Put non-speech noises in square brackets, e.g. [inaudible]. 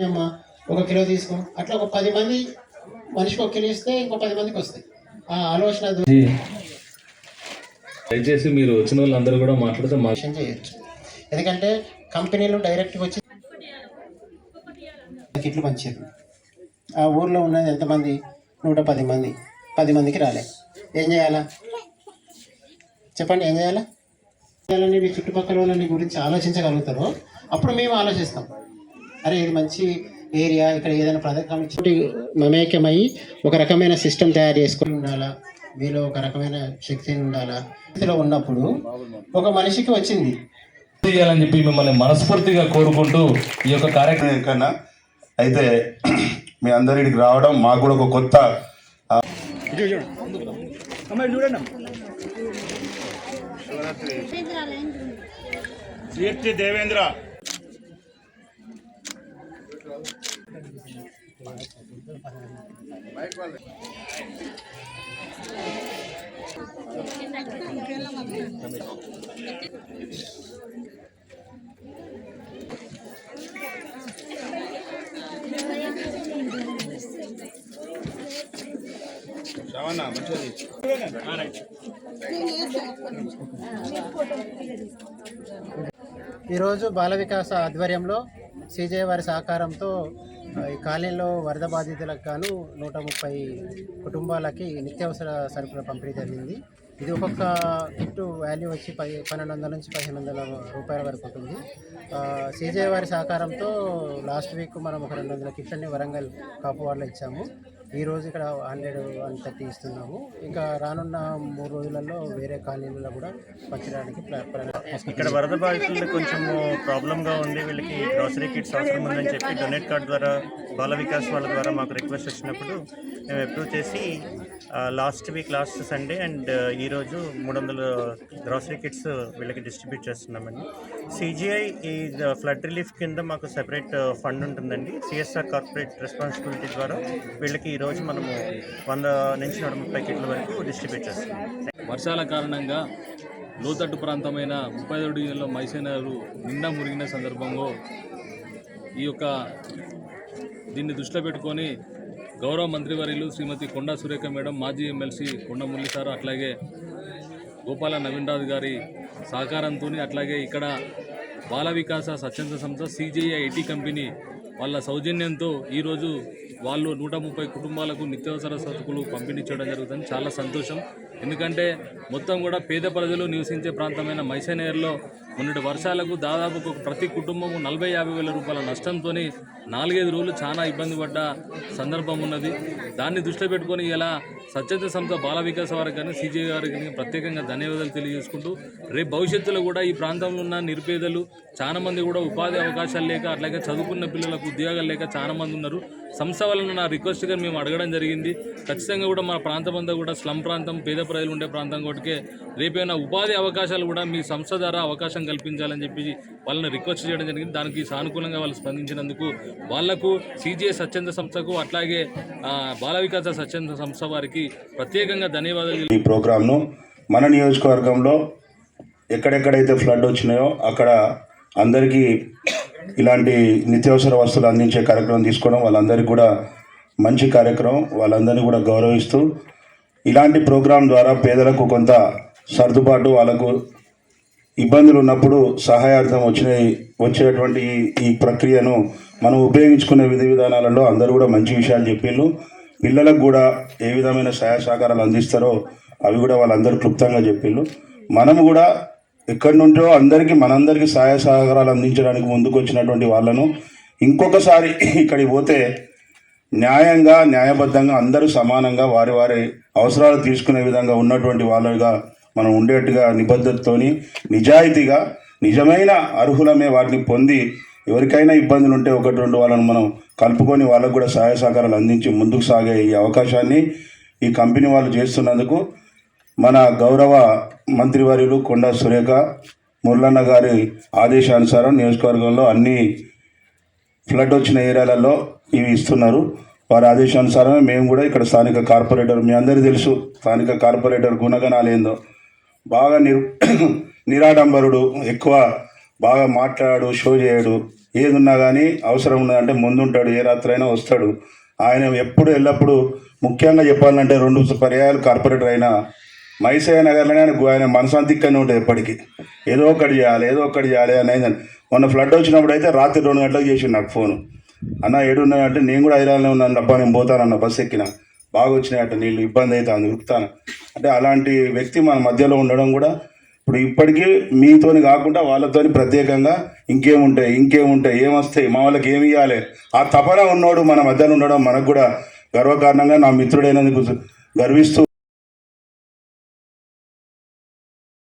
అమ్మా ఒక కిలో తీసుకో. అట్లా ఒక పది మంది మనిషికి ఒక కిలో ఇస్తే ఇంకో పది మందికి వస్తాయి. ఆ ఆలోచన దయచేసి మీరు వచ్చిన వాళ్ళందరూ కూడా మాట్లాడితే మా దూరం చేయొచ్చు. ఎందుకంటే కంపెనీలు డైరెక్ట్గా వచ్చి కిట్లు పంచారు. ఆ ఊర్లో ఉన్నది ఎంతమంది? నూట పది మంది. పది మందికి రాలే. ఏం చేయాలా? చెప్పండి ఏం చేయాలా? మీ చుట్టుపక్కల వాళ్ళని గురించి ఆలోచించగలుగుతారో అప్పుడు మేము ఆలోచిస్తాం. అరే ఇది మంచి ఏరియా ఇక్కడ ఏదైనా ఇచ్చి మమేకమై ఒక రకమైన సిస్టమ్ తయారు చేసుకొని ఉండాలా? మీలో ఒక రకమైన శక్తి ఉండాలా? స్థితిలో ఉన్నప్పుడు ఒక మనిషికి వచ్చింది. చేయాలని చెప్పి మిమ్మల్ని మనస్ఫూర్తిగా కోరుకుంటూ ఈ యొక్క కార్యక్రమం కన్నా అయితే మీ అందరికి రావడం మాకు కూడా ఒక కొత్త కీర్తి దేవేంద్ర. శ్రవణ మంచిది ఈరోజు బాల వికాస ఆధ్వర్యంలో సీజే వారి సహకారంతో ఈ కాలనీలో వరద బాధితులకు గాను నూట ముప్పై కుటుంబాలకి నిత్యావసర సరుకుల పంపిణీ జరిగింది. ఇది ఒక్కొక్క కిట్టు వాల్యూ వచ్చి పది పన్నెండు వందల నుంచి పదిహేను వందల రూపాయల వరకు ఉంటుంది. సీజే వారి సహకారంతో లాస్ట్ వీక్ మనం ఒక రెండు వందల కిట్లని వరంగల్ కాపు వాళ్ళు ఇచ్చాము. ఈ రోజు ఇక్కడ హండ్రెడ్ వన్ థర్టీ ఇస్తున్నాము. ఇంకా రానున్న మూడు రోజులలో వేరే కాలనీలలో కూడా పంచడానికి ఇక్కడ వరద బాధితులకు కొంచెం ప్రాబ్లంగా ఉంది. వీళ్ళకి గ్రాసరీ కిట్స్ అవసరం ఉందని చెప్పి డొనేట్ కార్డ్ ద్వారా బాల వికాస్ వాళ్ళ ద్వారా మాకు రిక్వెస్ట్ వచ్చినప్పుడు మేము అప్రూవ్ చేసి last week last Sunday and ఈరోజు మూడు వందల గ్రాసరీ కిట్స్ వీళ్ళకి డిస్ట్రిబ్యూట్ చేస్తున్నామండి. సిజిఐ ఈ ఫ్లడ్ రిలీఫ్ కింద మాకు సెపరేట్ ఫండ్ ఉంటుందండి. సిఎస్ఆర్ కార్పొరేట్ రెస్పాన్సిబిలిటీ ద్వారా వీళ్ళకి ఈరోజు మనము వంద నుంచి నూట ముప్పై కిట్ల వరకు డిస్ట్రిబ్యూట్ చేస్తున్నాం. వర్షాల కారణంగా లోతట్టు ప్రాంతమైన ముప్పై ఏడు డివిజన్లో మైసేనరు నిండా మురిగిన సందర్భంలో ఈ యొక్క దీన్ని దృష్టిలో పెట్టుకొని గౌరవ మంత్రివర్యులు శ్రీమతి కొండా సురేఖ మేడం మాజీ ఎమ్మెల్సీ కొండ మురళి సార్ అట్లాగే గోపాల నవీన్రాజు గారి సహకారంతో అట్లాగే ఇక్కడ బాల వికాస స్వచ్ఛంద సంస్థ సిజేఐ ఐటీ కంపెనీ వాళ్ళ సౌజన్యంతో ఈరోజు వాళ్ళు నూట ముప్పై కుటుంబాలకు నిత్యావసర సరుకులు పంపిణీ చేయడం జరుగుతుంది. చాలా సంతోషం. ఎందుకంటే మొత్తం కూడా పేద ప్రజలు నివసించే ప్రాంతమైన మైసనేర్లో మొన్నటి వర్షాలకు దాదాపు ఒక ప్రతి కుటుంబము నలభై యాభై వేల రూపాయల నష్టంతో నాలుగైదు రోజులు చాలా ఇబ్బంది పడ్డ సందర్భం ఉన్నది. దాన్ని దృష్టిలో పెట్టుకొని ఇలా సత్యత సంస్థ బాల వికాస వారికి కానీ సీజే గారికి కానీ ప్రత్యేకంగా ధన్యవాదాలు తెలియజేసుకుంటూ రేపు భవిష్యత్తులో కూడా ఈ ప్రాంతంలో ఉన్న నిరుపేదలు చాలా మంది కూడా ఉపాధి అవకాశాలు లేక అట్లాగే చదువుకున్న పిల్లలకు ఉద్యోగాలు లేక చాలా మంది ఉన్నారు. సంస్థ వలన నా రిక్వెస్ట్గా మేము అడగడం జరిగింది. ఖచ్చితంగా కూడా మా ప్రాంతం అంతా కూడా స్లమ్ ప్రాంతం పేద ప్రజలు ఉండే ప్రాంతం కొట్టుకే రేపైనా ఉపాధి అవకాశాలు కూడా మీ సంస్థ ద్వారా అవకాశం కల్పించాలని చెప్పి వాళ్ళని రిక్వెస్ట్ చేయడం జరిగింది. దానికి సానుకూలంగా వాళ్ళు స్పందించినందుకు వాళ్ళకు సిజిఐ స్వచ్ఛంద సంస్థకు అట్లాగే బాల వికాస స్వచ్ఛంద సంస్థ వారికి ప్రత్యేకంగా ధన్యవాదాలు ఈ ప్రోగ్రాంను మన నియోజకవర్గంలో ఎక్కడెక్కడైతే ఫ్లడ్ వచ్చినాయో అక్కడ అందరికీ ఇలాంటి నిత్యావసర వస్తువులు అందించే కార్యక్రమం తీసుకోవడం వాళ్ళందరికీ కూడా మంచి కార్యక్రమం వాళ్ళందరినీ కూడా గౌరవిస్తూ ఇలాంటి ప్రోగ్రాం ద్వారా పేదలకు కొంత సర్దుబాటు వాళ్ళకు ఇబ్బందులు ఉన్నప్పుడు సహాయార్థం వచ్చిన వచ్చేటువంటి ఈ ఈ ప్రక్రియను మనం ఉపయోగించుకునే విధి విధానాలలో అందరూ కూడా మంచి విషయాలు చెప్పిళ్ళు. పిల్లలకు కూడా ఏ విధమైన సహాయ సహకారాలు అందిస్తారో అవి కూడా వాళ్ళందరూ క్లుప్తంగా చెప్పిళ్ళు. మనము కూడా ఎక్కడి నుంచో అందరికీ మనందరికీ సహాయ సహకారాలు అందించడానికి ముందుకు వచ్చినటువంటి వాళ్ళను ఇంకొకసారి ఇక్కడికి పోతే న్యాయంగా న్యాయబద్ధంగా అందరూ సమానంగా వారి వారి అవసరాలు తీసుకునే విధంగా ఉన్నటువంటి వాళ్ళుగా మనం ఉండేట్టుగా నిబద్ధతతోని నిజాయితీగా నిజమైన అర్హులమే వాటిని పొంది ఎవరికైనా ఇబ్బందులు ఉంటే ఒకటి రెండు వాళ్ళని మనం కలుపుకొని వాళ్ళకు కూడా సహాయ సహకారాలు అందించి ముందుకు సాగే ఈ అవకాశాన్ని ఈ కంపెనీ వాళ్ళు చేస్తున్నందుకు మన గౌరవ మంత్రివర్యులు కొండా సురేఖ మురళన్న గారి ఆదేశానుసారం నియోజకవర్గంలో అన్ని ఫ్లడ్ వచ్చిన ఏరియాలలో ఇవి ఇస్తున్నారు. వారి ఆదేశానుసారమే మేము కూడా ఇక్కడ స్థానిక కార్పొరేటర్ మీ అందరికీ తెలుసు స్థానిక కార్పొరేటర్ గుణగణాలు ఏందో. బాగా నిర్ [clears throat] నిరాడంబరుడు ఎక్కువ బాగా మాట్లాడు షో చేయడు. ఏదున్నా కానీ అవసరం ఉన్నదంటే ముందుంటాడు ఏ రాత్రి అయినా వస్తాడు. ఆయన ఎప్పుడు ఎల్లప్పుడూ ముఖ్యంగా చెప్పాలంటే రెండు పర్యాయాలు కార్పొరేటర్ అయినా మైసయ్య నగర్లోనే ఆయన ఆయన మనసంతా ఇక్కడనే ఉంటుంది ఎప్పటికీ. ఏదో ఒకటి చేయాలి ఏదో ఒకటి చేయాలి అని మొన్న ఫ్లడ్ వచ్చినప్పుడు అయితే రాత్రి రెండు గంటలకు చేసిండు నాకు ఫోన్. అన్న ఏడున్నాయంటే నేను కూడా హైదరాబాద్లో ఉన్నాను అబ్బా నేను పోతానన్న బస్సు ఎక్కినా. బాగా వచ్చినాయట నీళ్ళు ఇబ్బంది అవుతుంది ఉరుకుతాను? అంటే అలాంటి వ్యక్తి మన మధ్యలో ఉండడం కూడా ఇప్పుడు ఇప్పటికీ మీతోని కాకుండా వాళ్ళతోని ప్రత్యేకంగా ఇంకేముంటాయి ఇంకేముంటాయి ఏమొస్తాయి మా వాళ్ళకి ఏమి ఇవ్వాలి ఆ తపన ఉన్నోడు మన మధ్యలో ఉండడం మనకు కూడా గర్వకారణంగా నా మిత్రుడైనందుకు గర్విస్తూ